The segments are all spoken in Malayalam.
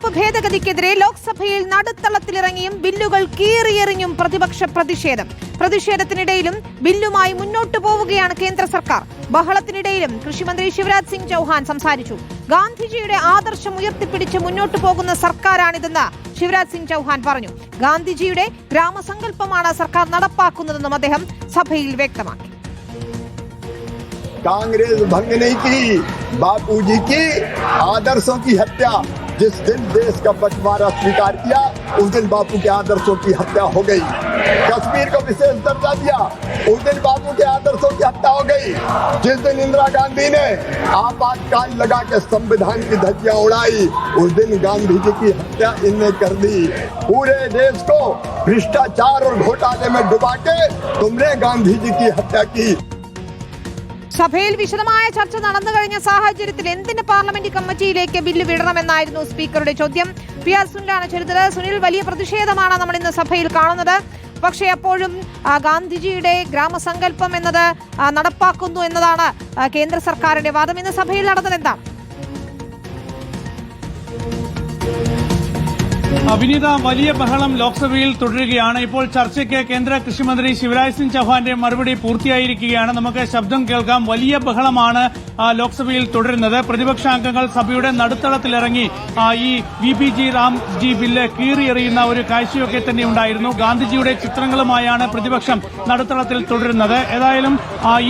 തൊഴിലുറപ്പ് ഭേദഗതിക്കെതിരെ ലോക്സഭയിൽ നടുത്തളത്തിലിറങ്ങിയും ബില്ലുകൾ കീറിയെറിഞ്ഞും പ്രതിപക്ഷ പ്രതിഷേധം പ്രതിഷേധത്തിനിടയിലും ബില്ലുമായി മുന്നോട്ടു പോവുകയാണ് കേന്ദ്ര സർക്കാർ ബഹളത്തിനിടയിലും കൃഷിമന്ത്രി ശിവരാജ് സിംഗ് ചൗഹാൻ സംസാരിച്ചു ഗാന്ധിജിയുടെ ആദർശം ഉയർത്തിപ്പിടിച്ച് മുന്നോട്ടു പോകുന്ന സർക്കാരാണിതെന്ന് ശിവരാജ് സിംഗ് ചൗഹാൻ പറഞ്ഞു ഗാന്ധിജിയുടെ ഗ്രാമസങ്കല്പമാണ് സർക്കാർ നടപ്പാക്കുന്നതെന്നും അദ്ദേഹം സഭയിൽ വ്യക്തമാക്കി कांग्रेस भंग नहीं की बापूजी की आदर्शों की हत्या जिस दिन देश का बंटवारा स्वीकार किया, उस दिन बापू के आदर्शों की हत्या हो गई। कश्मीर को विशेष दर्जा दिया, उस दिन बापू के आदर्शों की हत्या हो गई। जिस दिन इंदिरा गांधी ने आपातकाल लगा के संविधान की धज्जियाँ उड़ाई, उस दिन गांधी जी की हत्या इनने कर दी। पूरे देश को भ्रष्टाचार और घोटाले में डुबा के तुमने गांधी जी की हत्या की। സഭയിൽ വിശദമായ ചർച്ച നടന്നു കഴിഞ്ഞ സാഹചര്യത്തിൽ എന്തിന് പാർലമെന്റ് കമ്മിറ്റിയിലേക്ക് ബില്ല് വിടണമെന്നായിരുന്നു സ്പീക്കറുടെ ചോദ്യം. പി ആർ സുനിലാണ് ചെലുത്തത് സുനിൽ വലിയ പ്രതിഷേധമാണ് നമ്മൾ ഇന്ന് സഭയിൽ കാണുന്നത്. പക്ഷേ അപ്പോഴും ഗാന്ധിജിയുടെ ഗ്രാമസങ്കല്പം എന്നത് നടപ്പാക്കുന്നു എന്നതാണ് കേന്ദ്ര സർക്കാരിന്റെ വാദം. ഇന്ന് സഭയിൽ നടന്നത് എന്താണ് അഭിനീത വലിയ ബഹളം ലോക്സഭയിൽ തുടരുകയാണ്. ഇപ്പോൾ ചർച്ചയ്ക്ക് കേന്ദ്ര കൃഷിമന്ത്രി ശിവരാജ് സിംഗ് ചൌഹാന്റെ മറുപടി പൂർത്തിയായിരിക്കുകയാണ്. നമുക്ക് ശബ്ദം കേൾക്കാം. വലിയ ബഹളമാണ് ലോക്സഭയിൽ തുടരുന്നത്. പ്രതിപക്ഷാംഗങ്ങൾ സഭയുടെ നടുത്തളത്തിലിറങ്ങി ഈ V P G Ramji bill കീറിയെറിയുന്ന ഒരു കാഴ്ചയൊക്കെ തന്നെ ഉണ്ടായിരുന്നു. ഗാന്ധിജിയുടെ ചിത്രങ്ങളുമായാണ് പ്രതിപക്ഷം നടുത്തളത്തിൽ തുടരുന്നത്. ഏതായാലും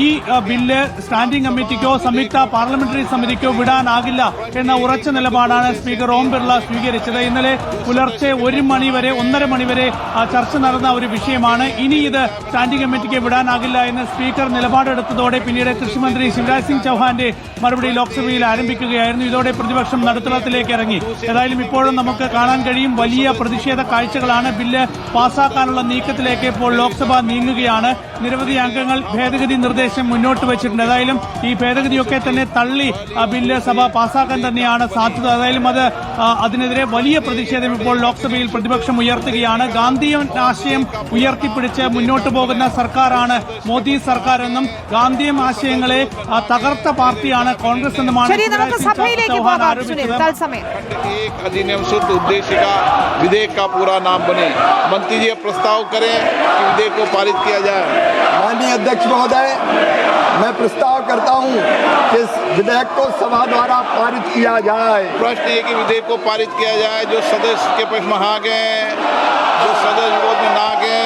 ഈ ബില്ല് സ്റ്റാൻഡിംഗ് കമ്മിറ്റിക്കോ സംയുക്ത പാർലമെന്ററി സമിതിക്കോ വിടാനാകില്ല എന്ന ഉറച്ച നിലപാടാണ് സ്പീക്കർ ഓം ബിർള സ്വീകരിച്ചത്. ഇന്നലെ പുലർച്ചെ ഒരു മണി വരെ ഒന്നര മണി വരെ ചർച്ച നടന്ന ഒരു വിഷയമാണ്. ഇനി ഇത് സ്റ്റാൻഡിംഗ് കമ്മിറ്റിക്ക് വിടാനാകില്ല എന്ന് സ്പീക്കർ നിലപാടെടുത്തതോടെ പിന്നീട് കൃഷിമന്ത്രി ശിവരാജ് സിംഗ് ചൌഹാന്റെ മറുപടി ലോക്സഭയിൽ ആരംഭിക്കുകയായിരുന്നു. ഇതോടെ പ്രതിപക്ഷം നടുത്തളത്തിലേക്ക് ഇറങ്ങി. ഏതായാലും ഇപ്പോഴും നമുക്ക് കാണാൻ കഴിയും വലിയ പ്രതിഷേധ കാഴ്ചകളാണ്. ബില്ല് പാസാക്കാനുള്ള നീക്കത്തിലേക്ക് ഇപ്പോൾ ലോക്സഭ നീങ്ങുകയാണ്. നിരവധി അംഗങ്ങൾ ഭേദഗതി നിർദ്ദേശം മുന്നോട്ട് വെച്ചിട്ടുണ്ട് ഏതായാലും ഈ ഭേദഗതിയൊക്കെ തന്നെ തള്ളി ആ ബില്ല് സഭ പാസാക്കാൻ തന്നെയാണ് സാധ്യത ഏതായാലും അത് ആ, അതിനെതിരെ വലിയ പ്രതിഷേധം ഇപ്പോൾ ലോക്സഭയിൽ പ്രതിപക്ഷം ഉയർത്തുകയാണ് ഗാന്ധിയൻ ആശയം ഉയർത്തിപ്പിടിച്ച് മുന്നോട്ട് പോകുന്ന സർക്കാരാണ് മോദി സർക്കാർ എന്നും ഗാന്ധിയൻ ആശയങ്ങളെ ആ, തകർത്ത പാർട്ടിയാണ് കോൺഗ്രസ് എന്നുമാണ് ശരി നമുക്ക് ശിവരാജ് സിംഗ് സഭയിലേക്ക് ചൗഹാൻ പോകാം സുനിൽ ആരോപിച്ചത് തത്സമയം एक अधिनियम शुद्ध उद्देश्य का विधेयक का पूरा नाम बने मंत्री जी अब प्रस्ताव करें कि विधेयक को पारित किया जाए माननीय अध्यक्ष महोदय, मैं प्रस्ताव करता हूँ कि इस विधेयक को सभा द्वारा पारित किया जाए। प्रश्न ये कि विधेयक को पारित किया जाए, जो सदस्य के पक्ष में हाँ गए जो सदस्य विरोध में ना गए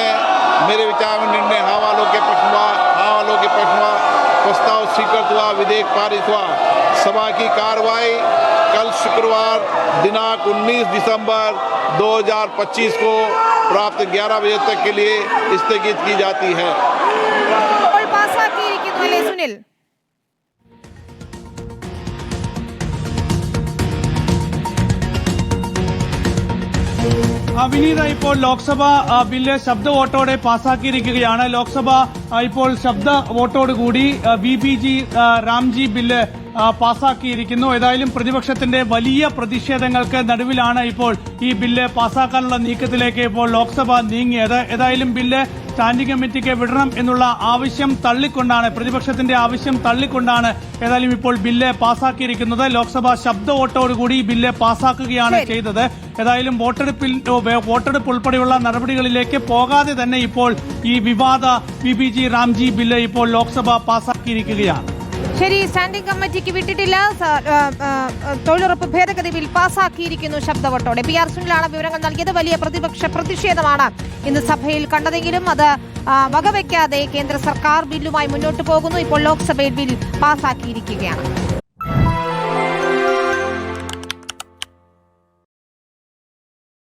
मेरे विचार में निर्णय हाँ वालों के पक्ष में हाँ वालों के पक्ष में प्रस्ताव स्वीकृत हुआ, विधेयक पारित हुआ। सभा की कार्रवाई कल शुक्रवार दिनांक 19 दिसंबर 2025 को प्राप्त 11 बजे तक के लिए स्थगित की जाती है सुनील വിനീത ഇപ്പോൾ ലോക്സഭ ബില്ല് ശബ്ദ വോട്ടോടെ പാസാക്കിയിരിക്കുകയാണ് ലോക്സഭ ഇപ്പോൾ ശബ്ദ വോട്ടോടുകൂടി V P G Ramji bill പാസാക്കിയിരിക്കുന്നു. ഏതായാലും പ്രതിപക്ഷത്തിന്റെ വലിയ പ്രതിഷേധങ്ങൾക്ക് നടുവിലാണ് ഇപ്പോൾ ഈ ബില്ല് പാസാക്കാനുള്ള നീക്കത്തിലേക്ക് ഇപ്പോൾ ലോക്സഭ നീങ്ങിയത്. ഏതായാലും ബില്ല് സ്റ്റാൻഡിംഗ് കമ്മിറ്റിക്ക് വിടണം എന്നുള്ള ആവശ്യം തള്ളിക്കൊണ്ടാണ് പ്രതിപക്ഷത്തിന്റെ ആവശ്യം തള്ളിക്കൊണ്ടാണ് ഏതായാലും ഇപ്പോൾ ബില്ല് പാസാക്കിയിരിക്കുന്നത്. ലോക്സഭ ശബ്ദ വോട്ടോടുകൂടി ഈ ബില്ല് പാസാക്കുകയാണ് ചെയ്തത്. ഏതായാലും വോട്ടെടുപ്പിൽ വോട്ടെടുപ്പ് ഉൾപ്പെടെയുള്ള നടപടികളിലേക്ക് പോകാതെ തന്നെ ഇപ്പോൾ ഈ വിവാദ V P G Ramji bill ഇപ്പോൾ ലോക്സഭ പാസാക്കിയിരിക്കുകയാണ്. ശരി സ്റ്റാൻഡിംഗ് കമ്മിറ്റിക്ക് വിട്ടിട്ടില്ല. തൊഴിലുറപ്പ് ഭേദഗതി ബിൽ പാസാക്കിയിരിക്കുന്നു ശബ്ദവോട്ടോടെ. പി ആർ സുനിലാണ് വിവരങ്ങൾ നൽകിയത്. വലിയ പ്രതിപക്ഷ പ്രതിഷേധമാണ് ഇന്ന് സഭയിൽ കണ്ടതെങ്കിലും അത് വകവയ്ക്കാതെ കേന്ദ്ര സർക്കാർ ബില്ലുമായി മുന്നോട്ട് പോകുന്നു. ഇപ്പോൾ ലോക്സഭയിൽ ബിൽ പാസാക്കിയിരിക്കുകയാണ്